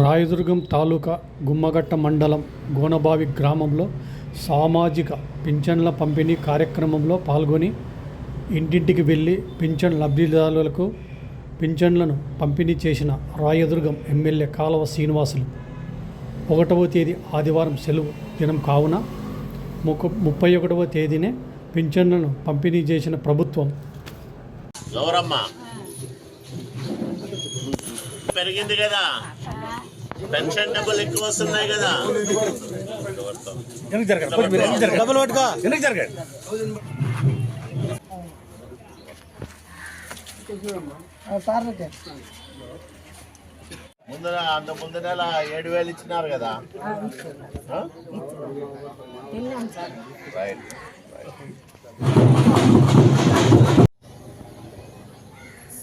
రాయదుర్గం తాలూకా గుమ్మగట్ట మండలం గోనబావి గ్రామంలో సామాజిక పింఛన్ల పంపిణీ కార్యక్రమంలో పాల్గొని ఇంటింటికి వెళ్ళి పింఛన్ లబ్ధిదారులకు పింఛన్లను పంపిణీ చేసిన రాయదుర్గం ఎమ్మెల్యే కాలవ శ్రీనివాసులు. ఒకటవ తేదీ ఆదివారం సెలవు దినం కావున ముక్ ముప్పై ఒకటవ తేదీనే పింఛన్లను పంపిణీ చేసిన ప్రభుత్వం. గౌరమ్మ పెరిగింది కదా. పెన్షన్ డబ్బులు ఎక్కువ వస్తున్నాయి కదా వెనక్కి జరగండి డబ్బులు పట్టుకో. వెనక్కి జరగండి ముందర అంత ముందు నెల ఏడు వేలు ఇచ్చినారు కదా. ఆ? రైట్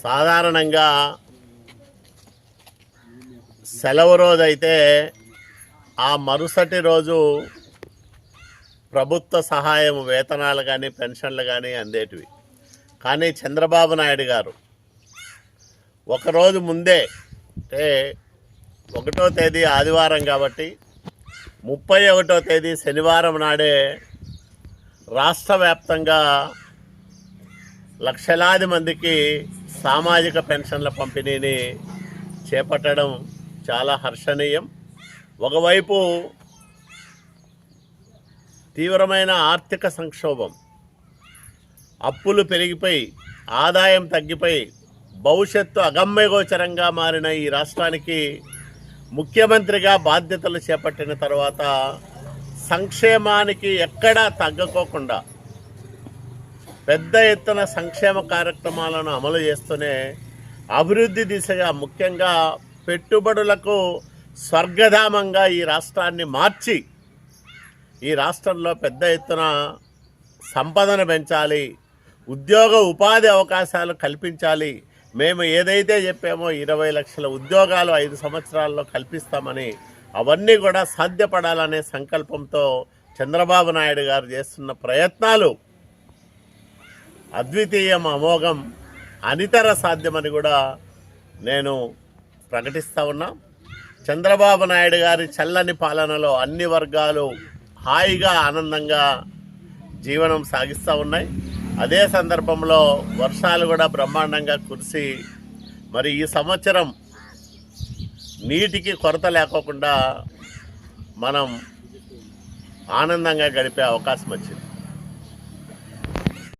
సాధారణంగా సెలవు రోజు అయితే ఆ మరుసటి రోజు ప్రభుత్వ సహాయం వేతనాలు కానీ పెన్షన్లు కానీ అందేటివి. కానీ చంద్రబాబు నాయుడు గారు ఒకరోజు ముందే అంటే ఒకటో తేదీ ఆదివారం కాబట్టి ముప్పై ఒకటో తేదీ శనివారం నాడే రాష్ట్ర వ్యాప్తంగా లక్షలాది మందికి సామాజిక పెన్షన్ల పంపిణీని చేపట్టడం చాలా హర్షణీయం. ఒకవైపు తీవ్రమైన ఆర్థిక సంక్షోభం. అప్పులు పెరిగిపోయి ఆదాయం తగ్గిపోయి భవిష్యత్తు అగమ్యగోచరంగా మారిన ఈ రాష్ట్రానికి ముఖ్యమంత్రిగా బాధ్యతలు చేపట్టిన తర్వాత సంక్షేమానికి ఎక్కడా తగ్గకోకుండా పెద్ద ఎత్తున సంక్షేమ కార్యక్రమాలను అమలు చేస్తూనే అభివృద్ధి దిశగా ముఖ్యంగా పెట్టుబడులకు స్వర్గధామంగా ఈ రాష్ట్రాన్ని మార్చి ఈ రాష్ట్రంలో పెద్ద ఎత్తున సంపదను పెంచాలి ఉద్యోగ ఉపాధి అవకాశాలు కల్పించాలి. మేము ఏదైతే చెప్పామో ఇరవై లక్షల ఉద్యోగాలు ఐదు సంవత్సరాల్లో కల్పిస్తామని అవన్నీ కూడా సాధ్యపడాలనే సంకల్పంతో చంద్రబాబు నాయుడు గారు చేస్తున్న ప్రయత్నాలు అద్వితీయం అమోఘం అనితర సాధ్యమని కూడా నేను ప్రకటిస్తూ ఉన్నాం. చంద్రబాబు నాయుడు గారి చల్లని పాలనలో అన్ని వర్గాలు హాయిగా ఆనందంగా జీవనం సాగిస్తూ ఉన్నాయి. అదే సందర్భంలో వర్షాలు కూడా బ్రహ్మాండంగా కురిసి మరి ఈ సంవత్సరం నీటికి కొరత లేకోకుండా మనం ఆనందంగా గడిపే అవకాశం వచ్చింది.